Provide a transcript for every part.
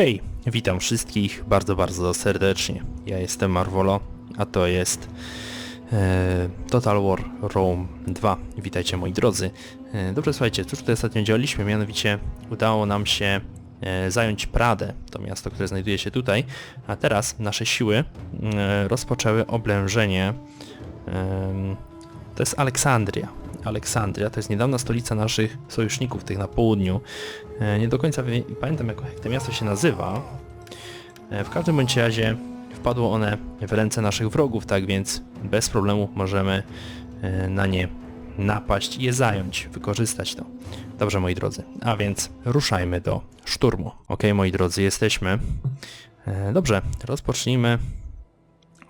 Hej, witam wszystkich bardzo, bardzo serdecznie. Ja jestem Marvolo, a to jest e, Total War Rome 2. Witajcie moi drodzy. E, dobrze, słuchajcie, cóż tutaj ostatnio działaliśmy? Mianowicie udało nam się e, zająć Pradę, to miasto, które znajduje się tutaj, a teraz nasze siły e, rozpoczęły oblężenie em, to jest Aleksandria. Aleksandria to jest niedawna stolica naszych sojuszników, tych na południu. E, Nie do końca pamiętam jak, to miasto się nazywa. E, W każdym bądź razie wpadło one w ręce naszych wrogów, tak więc bez problemu możemy e, na nie napaść je zająć, wykorzystać to. Dobrze moi drodzy, a więc ruszajmy do szturmu. Ok moi drodzy, jesteśmy. Dobrze, rozpocznijmy.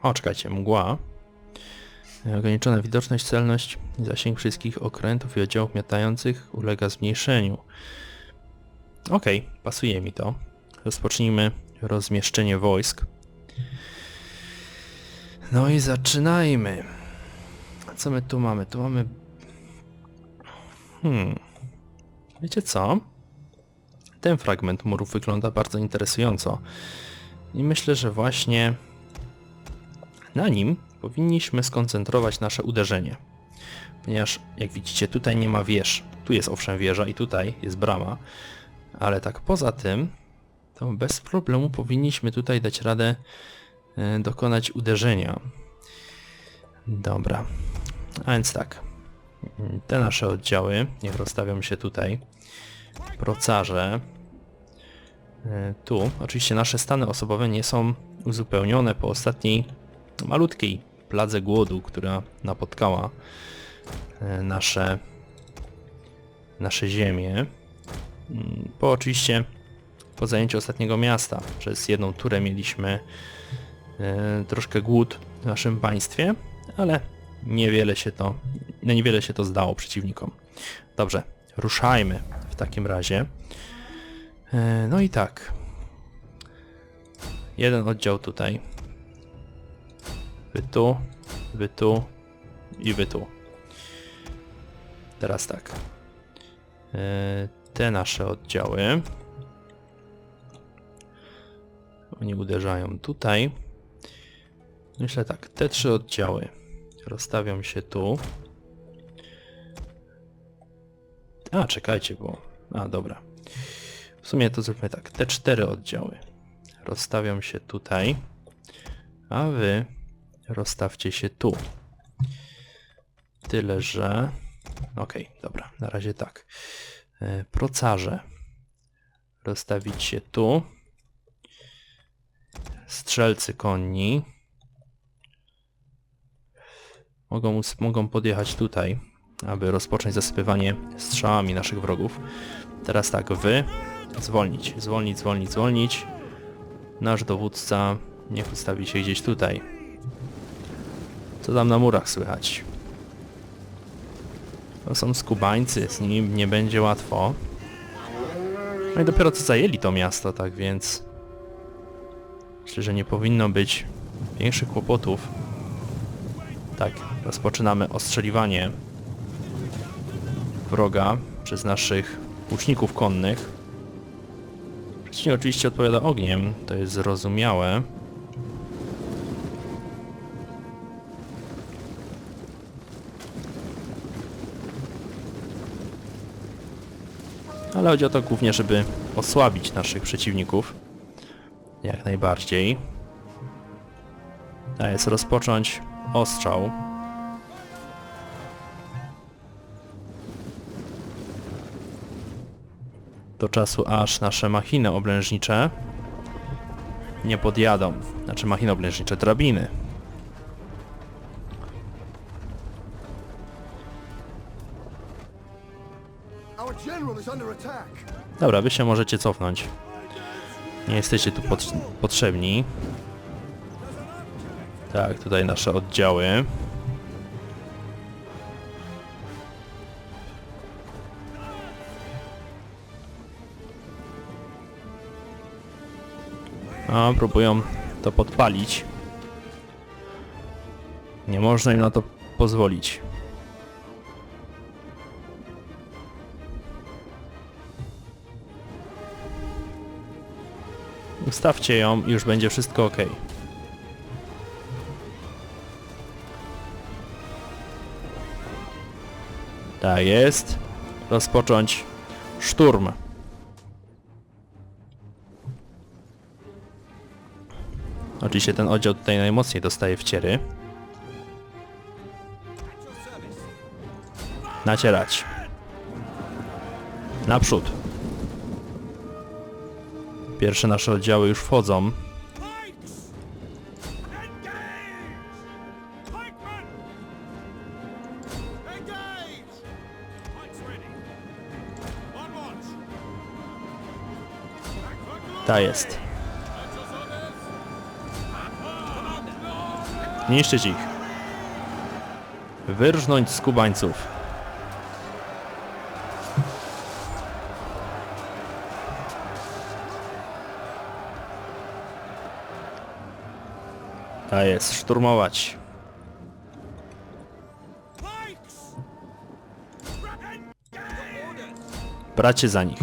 O, czekajcie, mgła. Ograniczona widoczność, celność, zasięg wszystkich okrętów i oddziałów miotających ulega zmniejszeniu. Okej, pasuje mi to. Rozpocznijmy rozmieszczenie wojsk. No i zaczynajmy. Co my tu mamy? Tu mamy... Hmm... Wiecie co? Ten fragment murów wygląda bardzo interesująco. I myślę, że właśnie na nim powinniśmy skoncentrować nasze uderzenie. Ponieważ jak widzicie tutaj nie ma wież. Tu jest owszem wieża i tutaj jest brama. Ale tak poza tym to bez problemu powinniśmy tutaj dać radę e, dokonać uderzenia. Dobra. A więc tak. Te nasze oddziały niech rozstawią się tutaj. Procarze. E, Tu. Oczywiście nasze stany osobowe nie są uzupełnione po ostatniej malutkiej pladze głodu, która napotkała e, nasze, nasze ziemię. Mm, Po oczywiście po zajęciu ostatniego miasta przez jedną turę mieliśmy e, troszkę głód w naszym państwie, ale niewiele się to, no niewiele się to zdało przeciwnikom. Dobrze, ruszajmy w takim razie. E, No i tak. Jeden oddział tutaj, Wy tu, wy tu i wy tu. Teraz tak. E, Te nasze oddziały. Oni uderzają tutaj. Myślę tak, te trzy oddziały rozstawią się tu. A, czekajcie, bo... A, dobra. W sumie to zróbmy tak. Te cztery oddziały rozstawią się tutaj, a wy rozstawcie się tu. Tyle, że... Okej, dobra, na razie tak. E, Procarze. Rozstawić się tu. Strzelcy konni. Mogą, mogą podjechać tutaj, aby rozpocząć zasypywanie strzałami naszych wrogów. Teraz tak, wy zwolnić, zwolnić, zwolnić, zwolnić. Nasz dowódca niech ustawi się gdzieś tutaj. Co tam na murach słychać? To są skubańcy, z nimi nie będzie łatwo. No i dopiero co zajęli to miasto, tak więc... Myślę, że nie powinno być większych kłopotów. Tak, rozpoczynamy ostrzeliwanie wroga przez naszych łuczników konnych. Przeciwnik oczywiście odpowiada ogniem, to jest zrozumiałe. Ale chodzi o to głównie, żeby osłabić naszych przeciwników. Jak najbardziej. A jest rozpocząć ostrzał. Do czasu aż nasze machiny oblężnicze nie podjadą. Znaczy machiny oblężnicze, drabiny. Dobra, wy się możecie cofnąć. Nie jesteście tu pot potrzebni. Tak, tutaj nasze oddziały. A, próbują to podpalić. Nie można im na to pozwolić. Ustawcie ją już będzie wszystko ok. Tak jest. Rozpocząć szturm. Oczywiście ten oddział tutaj najmocniej dostaje wciery. Nacierać. Naprzód. Pierwsze nasze oddziały już wchodzą. Ta jest. Niszczyć ich. Wyrżnąć z Ta jest, szturmować. Bracie za nich.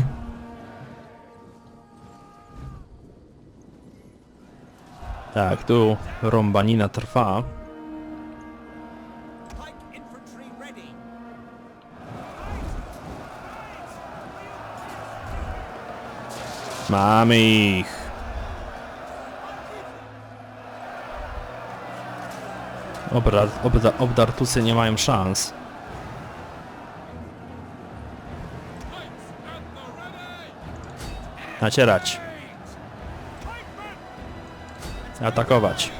Tak, tu rąbanina trwa. Mamy ich. Obra, obda, obdartusy nie mają szans. Nacierać. Atakować.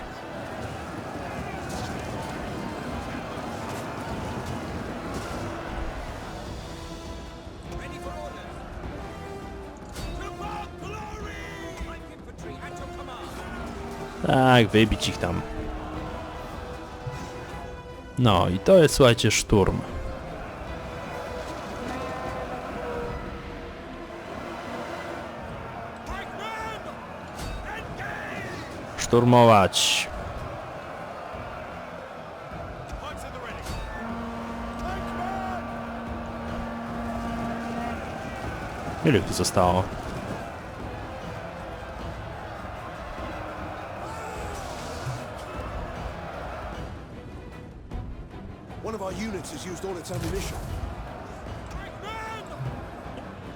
Tak, wybić ich tam. No i to jest, słuchajcie, szturm. Szturmować. Ile tu zostało?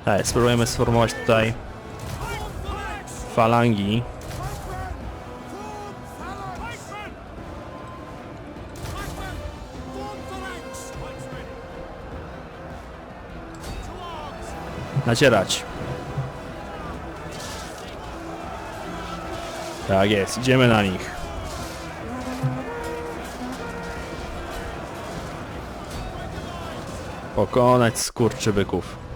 Tak, spróbujemy sformować tutaj falangi. Nacierać. Tak jest, idziemy na nich. Pokonać skurczybyków.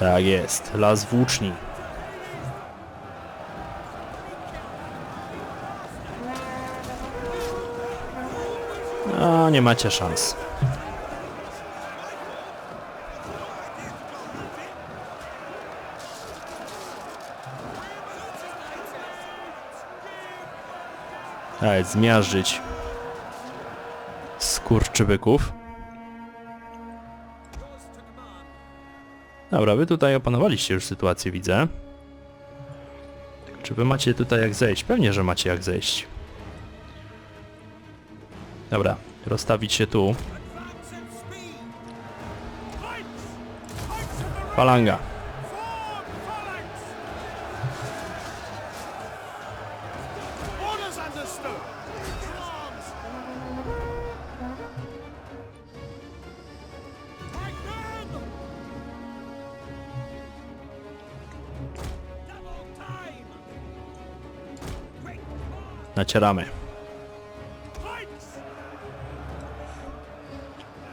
Tak jest, las włóczni. No, nie macie szans. Tak, zmiażdżyć skurczybyków. Dobra, wy tutaj opanowaliście już sytuację, widzę. Czy wy macie tutaj jak zejść? Pewnie, że macie jak zejść. Dobra, rozstawić się tu. Advance Nacieramy.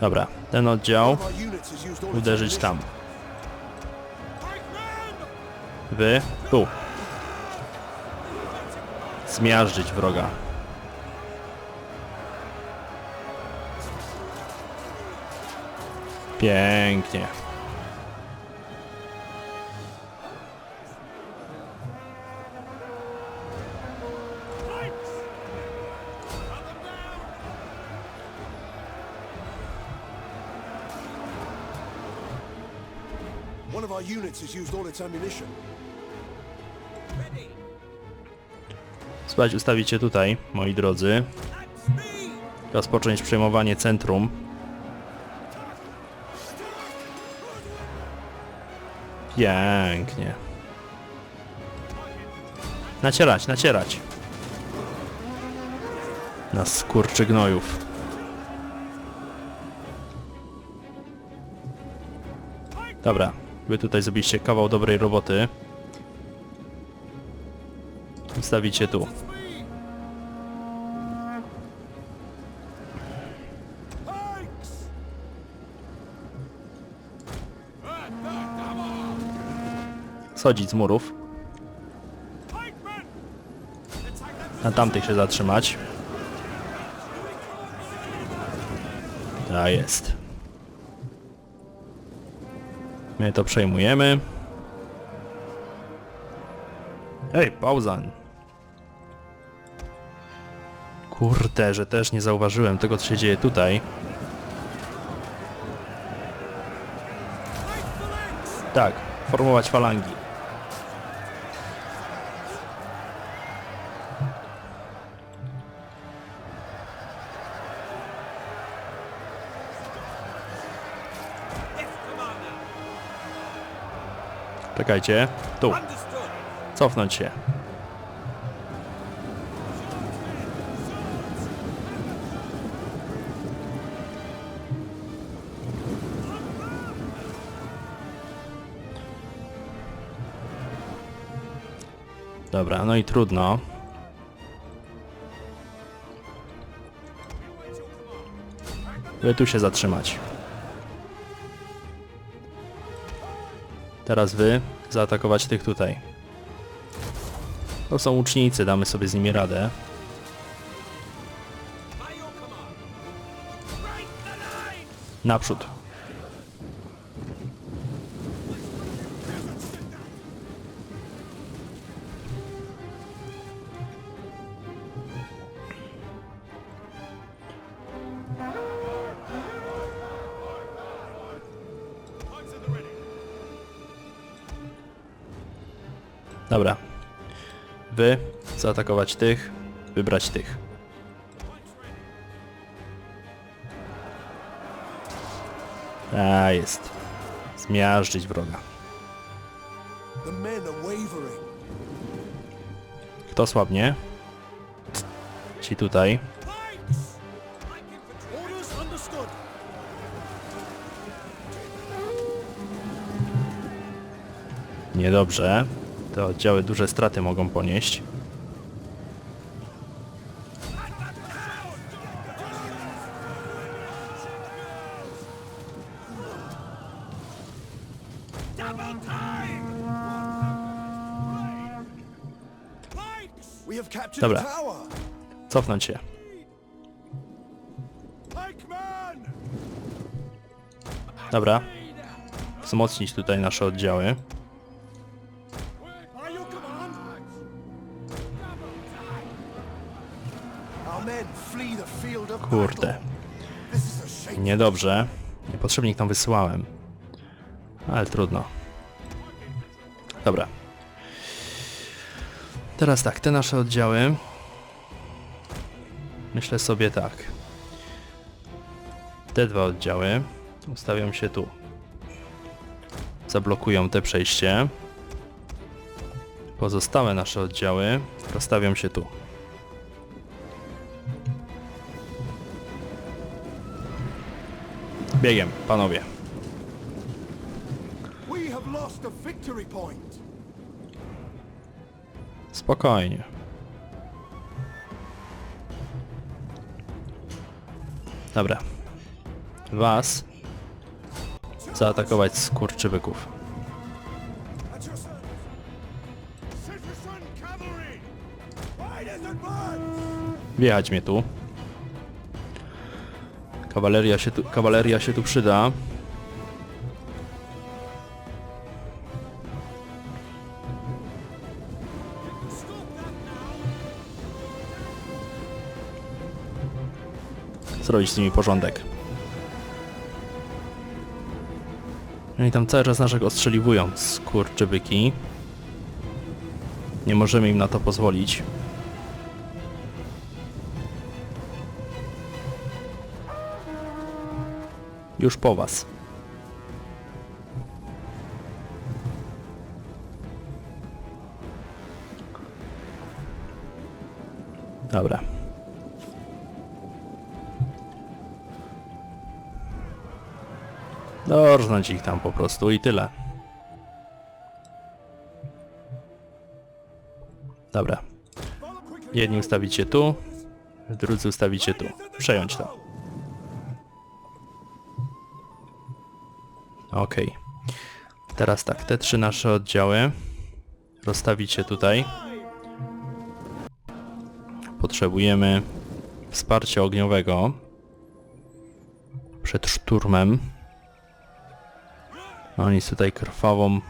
Dobra, ten oddział uderzyć tam. Wy tu. Zmiażdżyć wroga. Pięknie. Units has used all its ammunition. Ready. Spać ustawić się tutaj, moi drodzy. Rozpocząć przejmowanie centrum. Pięknie. Nacierać, nacierać. Na skurczy gnojów. Dobra, wy tutaj zrobiliście kawał dobrej roboty. Ustawicie tu. Schodzić z murów. Na tamtych się zatrzymać. Tak jest. My to przejmujemy. Ej, pauzan. Kurde, że też nie zauważyłem tego, co się dzieje tutaj. Tak, formować falangi. Czekajcie, tu, cofnąć się. Dobra, no i trudno. Wy tu się zatrzymać. Teraz wy zaatakować tych tutaj. To są łucznicy, damy sobie z nimi radę. Naprzód. Dobra. Wy zaatakować tych, wybrać tych. A jest. Zmiażdżyć wroga. Kto słabnie? Ci tutaj. Niedobrze. Te oddziały duże straty mogą ponieść. Dobra. Cofnąć się. Dobra. Wzmocnić tutaj nasze oddziały. Kurde. Niedobrze. Niepotrzebnie ich tam wysyłałem. Ale trudno. Dobra. Teraz tak, te nasze oddziały. Myślę sobie tak. Te dwa oddziały ustawiam się tu. Zablokują te przejście. Pozostałe nasze oddziały rozstawiam się tu. Biegiem, panowie. Spokojnie. Dobra. Was zaatakować skurczybyków. Wjechać mnie tu. Kawaleria się tu, kawaleria się tu przyda. Zrobić z nimi porządek. No i tam cały czas naszego ostrzeliwują, skurczybyki. Nie możemy im na to pozwolić. Już po was. Dobra. Dorżnąć ich tam po prostu i tyle. Dobra. Jedni ustawicie tu, drudzy ustawicie tu. Przejąć to. Okej. Teraz tak, te trzy nasze oddziały rozstawicie tutaj. Potrzebujemy wsparcia ogniowego przed szturmem. Oni tutaj krwawą...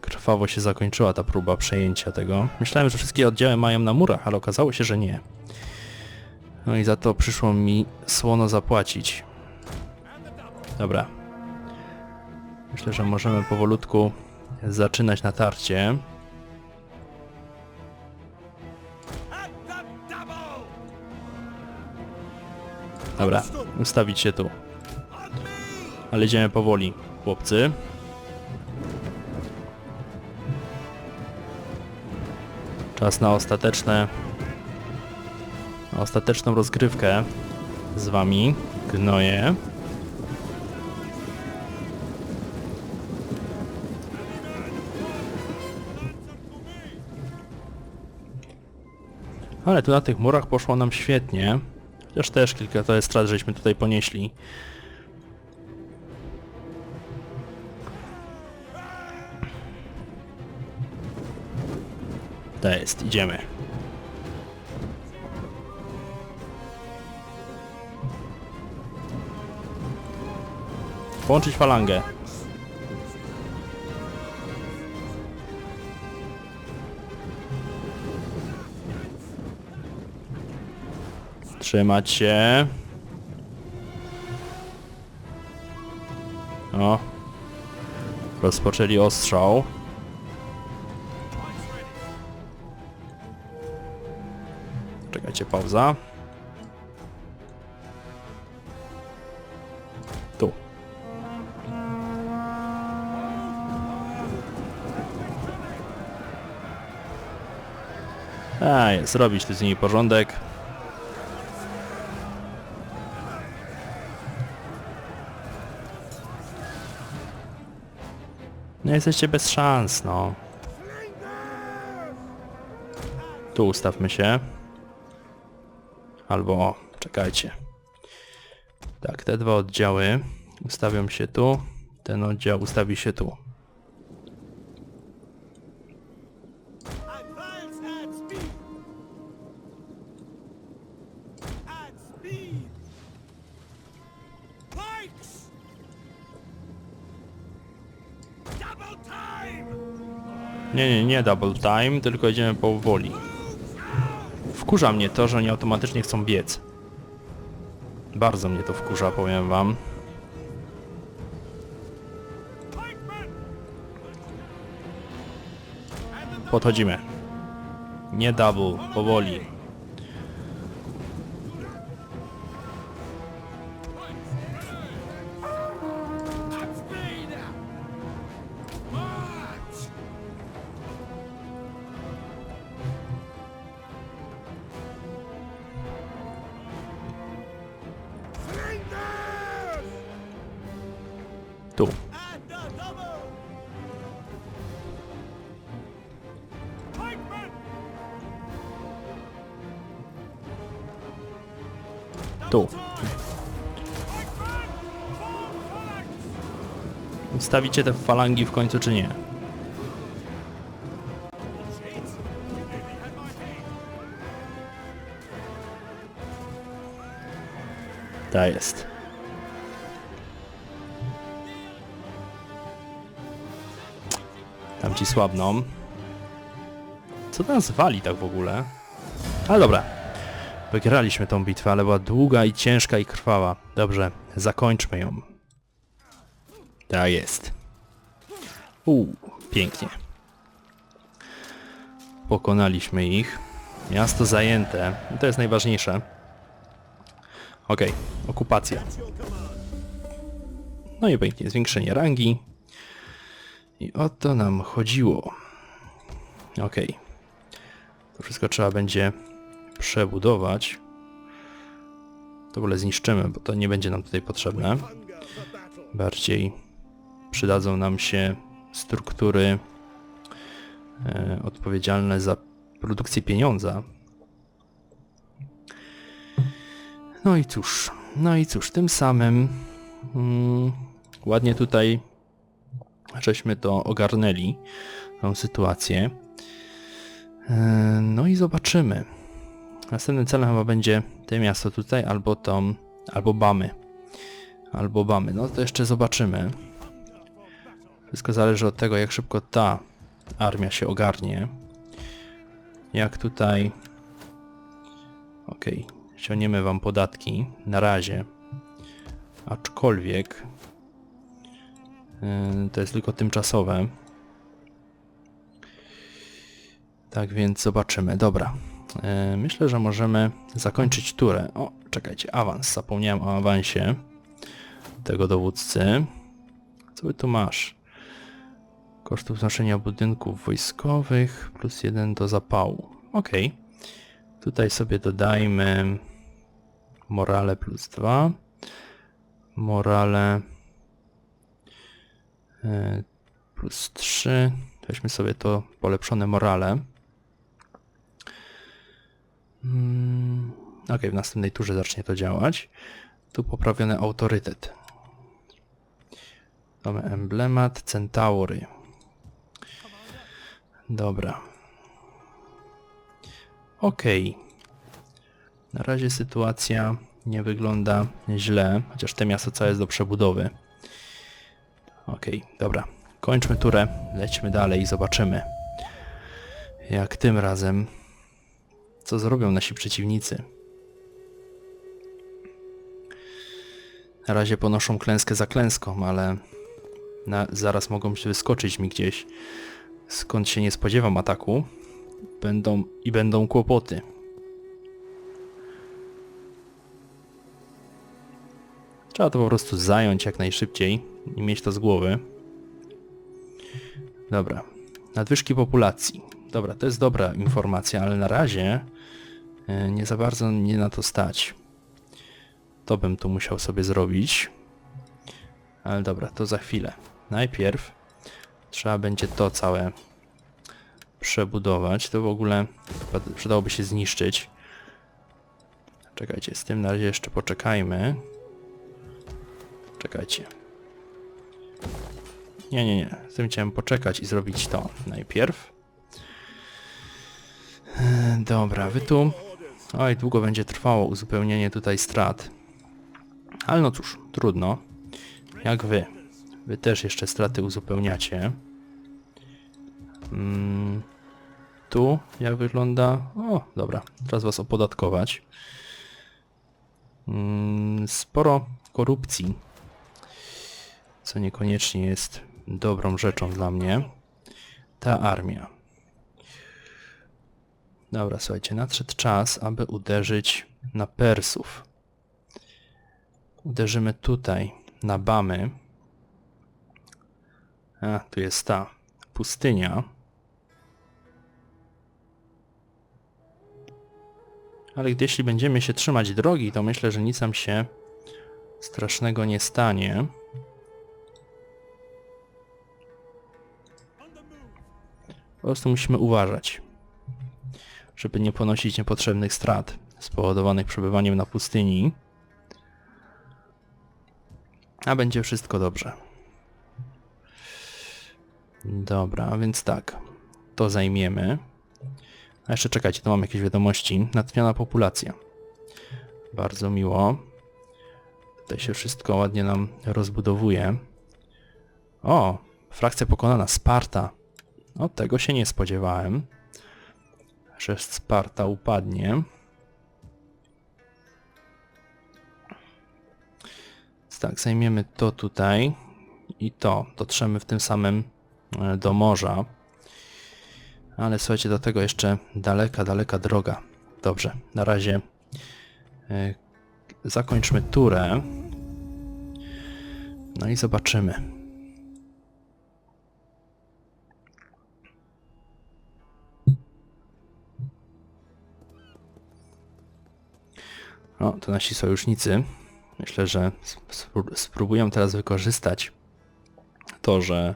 Krwawo się zakończyła ta próba przejęcia tego. Myślałem, że wszystkie oddziały mają na murach, ale okazało się, że nie. No i za to przyszło mi słono zapłacić. Dobra. Myślę, że możemy powolutku zaczynać natarcie. Dobra, ustawić się tu. Ale idziemy powoli, chłopcy. Czas na ostateczne... Na ostateczną rozgrywkę z wami, gnoje. Ale tu na tych murach poszło nam świetnie. Chociaż też kilka to jest strat, żeśmy tutaj ponieśli. To jest, idziemy. Połączyć falangę. Trzymać się. O. Rozpoczęli ostrzał. Czekajcie, pauza. Tu. A, jest, zrobić tu z nimi porządek. No jesteście bez szans, no. Tu ustawmy się. Albo, o, czekajcie. Tak, te dwa oddziały ustawią się tu. Ten oddział ustawi się tu. Nie, nie, nie double time, tylko idziemy powoli. Wkurza mnie to, że oni automatycznie chcą biec. Bardzo mnie to wkurza, powiem wam. Podchodzimy. Nie double, powoli. Tu. Ustawicie te falangi w końcu czy nie? Ta jest. Tam ci słabną. Co nas wali tak w ogóle? Ale dobra. Wygraliśmy tą bitwę, ale była długa i ciężka i krwawa. Dobrze, zakończmy ją. Tak jest. Uuu, pięknie. Pokonaliśmy ich. Miasto zajęte. To jest najważniejsze. Okej, okupacja. No i pięknie, zwiększenie rangi. I o to nam chodziło. Okej. To wszystko trzeba będzie przebudować. To w ogóle zniszczymy, bo to nie będzie nam tutaj potrzebne. Bardziej przydadzą nam się struktury e, odpowiedzialne za produkcję pieniądza. No i cóż, no i cóż, tym samym mm, ładnie tutaj żeśmy to ogarnęli, tą sytuację. E, No i zobaczymy. Następnym celem chyba będzie to miasto tutaj, albo tą, albo Bamy. Albo Bamy. No to jeszcze zobaczymy. Wszystko zależy od tego, jak szybko ta armia się ogarnie. Jak tutaj... Okej, ściągniemy wam podatki. Na razie. Aczkolwiek... yy, To jest tylko tymczasowe. Tak więc zobaczymy. Dobra. Yy, Myślę, że możemy zakończyć turę. O, czekajcie, awans. Zapomniałem o awansie tego dowódcy. Co ty tu masz? Kosztów wznoszenia budynków wojskowych plus jeden do zapału. Ok. Tutaj sobie dodajmy morale plus 2. Morale e, plus 3. Weźmy sobie to polepszone morale. Mm, ok, w następnej turze zacznie to działać. Tu poprawiony autorytet. Mamy emblemat Centaury. Dobra. Okej. Na razie sytuacja nie wygląda źle, chociaż to miasto całe jest do przebudowy. Okej, dobra. Kończmy turę, lećmy dalej i zobaczymy. Jak tym razem co zrobią nasi przeciwnicy. Na razie ponoszą klęskę za klęską, ale na, zaraz mogą wyskoczyć mi gdzieś, skąd się nie spodziewam ataku. Będą i będą kłopoty. Trzeba to po prostu zająć jak najszybciej i mieć to z głowy. Dobra. Nadwyżki populacji. Dobra, to jest dobra informacja, ale na razie e, nie za bardzo mnie na to stać. To bym tu musiał sobie zrobić. Ale dobra, to za chwilę. Najpierw trzeba będzie to całe przebudować. To w ogóle przydałoby się zniszczyć. Czekajcie, z tym na razie jeszcze poczekajmy. Czekajcie. Nie, nie, nie. Z tym chciałem poczekać i zrobić to najpierw. E, Dobra, wy tu... Oj, długo będzie trwało uzupełnienie tutaj strat. Ale no cóż, trudno. Jak wy. Wy też jeszcze straty uzupełniacie. Mm, tu jak wygląda... O, dobra. Teraz was opodatkować. Mm, sporo korupcji. Co niekoniecznie jest dobrą rzeczą dla mnie. Ta armia. Dobra, słuchajcie, nadszedł czas, aby uderzyć na Persów. Uderzymy tutaj, na Bamy. A, tu jest ta pustynia. Ale gdy jeśli będziemy się trzymać drogi, to myślę, że nic nam się strasznego nie stanie. Po prostu musimy uważać, żeby nie ponosić niepotrzebnych strat spowodowanych przebywaniem na pustyni. A będzie wszystko dobrze. Dobra, więc tak. To zajmiemy. A jeszcze czekajcie, tu mam jakieś wiadomości. Natchniona populacja. Bardzo miło. Tutaj się wszystko ładnie nam rozbudowuje. O, frakcja pokonana. Sparta. O, tego się nie spodziewałem. Że Sparta upadnie. Tak, zajmiemy to tutaj i to dotrzemy w tym samym e, do morza. Ale słuchajcie, do tego jeszcze daleka, daleka droga. Dobrze, na razie e, zakończmy turę. No i zobaczymy. O, to nasi sojusznicy. Myślę, że spró- spróbują teraz wykorzystać to, że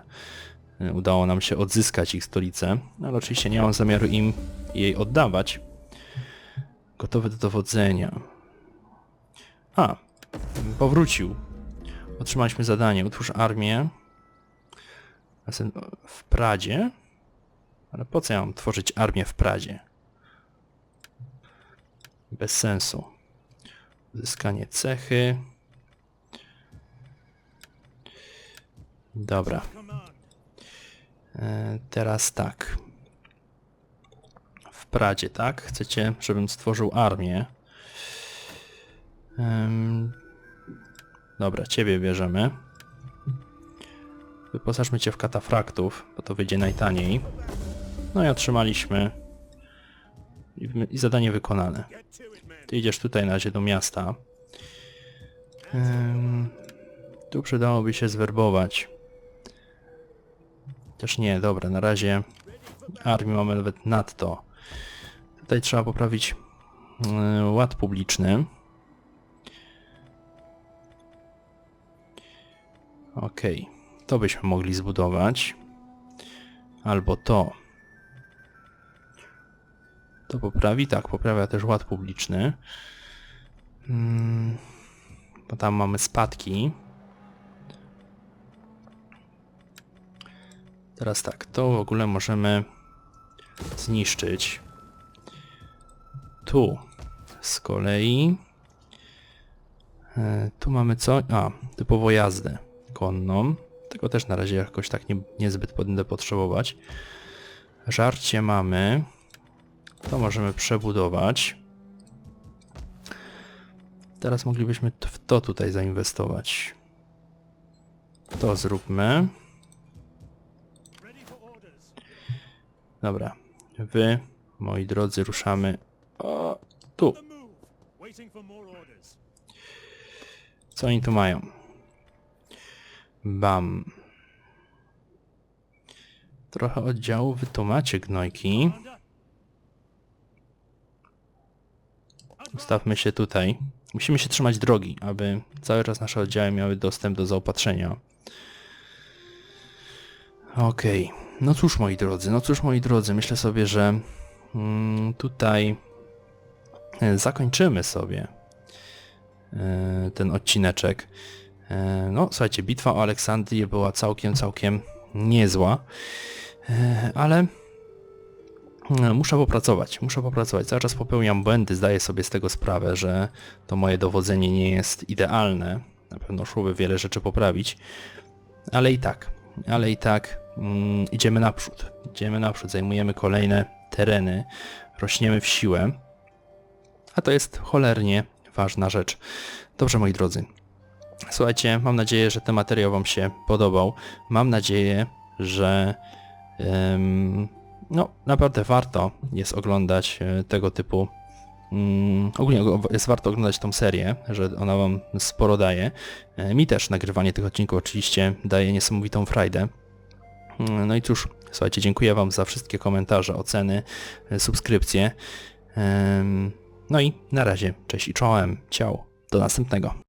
y, udało nam się odzyskać ich stolicę, ale oczywiście nie mam zamiaru im jej oddawać. Gotowy do dowodzenia. A, powrócił. Otrzymaliśmy zadanie. Utwórz armię w Pradzie. Ale po co ja mam tworzyć armię w Pradzie? Bez sensu. Uzyskanie cechy. Dobra. E, teraz tak. W Pradzie, tak? Chcecie, żebym stworzył armię. Dobra, ciebie bierzemy. Wyposażmy cię w katafraktów, bo to wyjdzie najtaniej. No i otrzymaliśmy. I zadanie wykonane. Ty idziesz tutaj na razie do miasta. Em, tu przydałoby się zwerbować. Też nie, dobra, na razie armii mamy nawet nadto. Tutaj trzeba poprawić e, ład publiczny. Okej, to byśmy mogli zbudować. Albo to. To poprawi? Tak, poprawia też ład publiczny. Mm, bo tam mamy spadki. Teraz tak, to w ogóle możemy zniszczyć. Tu z kolei. E, tu mamy co? A, typowo jazdę konną. Tego też na razie jakoś tak nie, niezbyt będę potrzebować. Żarcie mamy. To możemy przebudować. Teraz moglibyśmy w to tutaj zainwestować. To zróbmy. Dobra. Wy, moi drodzy, ruszamy. O, tu. Co oni tu mają? Bam. Trochę oddziału wy tu gnojki. Ustawmy się tutaj. Musimy się trzymać drogi, aby cały czas nasze oddziały miały dostęp do zaopatrzenia. Okej. No cóż moi drodzy, no cóż moi drodzy, myślę sobie, że mm, tutaj e, zakończymy sobie e, ten odcineczek. E, no słuchajcie, bitwa o Aleksandrię była całkiem, całkiem niezła, ale muszę popracować, muszę popracować. Cały czas popełniam błędy, zdaję sobie z tego sprawę, że to moje dowodzenie nie jest idealne. Na pewno szłoby wiele rzeczy poprawić, ale i tak, ale i tak mm, idziemy naprzód. Idziemy naprzód, zajmujemy kolejne tereny, rośniemy w siłę, a to jest cholernie ważna rzecz. Dobrze moi drodzy, słuchajcie, mam nadzieję, że ten materiał Wam się podobał. Mam nadzieję, że no naprawdę warto jest oglądać e, tego typu Mm, ogólnie jest warto oglądać tą serię, że ona wam sporo daje. E, Mi też nagrywanie tych odcinków oczywiście daje niesamowitą frajdę. Mm, No i cóż, słuchajcie, dziękuję wam za wszystkie komentarze, oceny, e, subskrypcje. No i na razie, cześć i czołem, ciao, do następnego.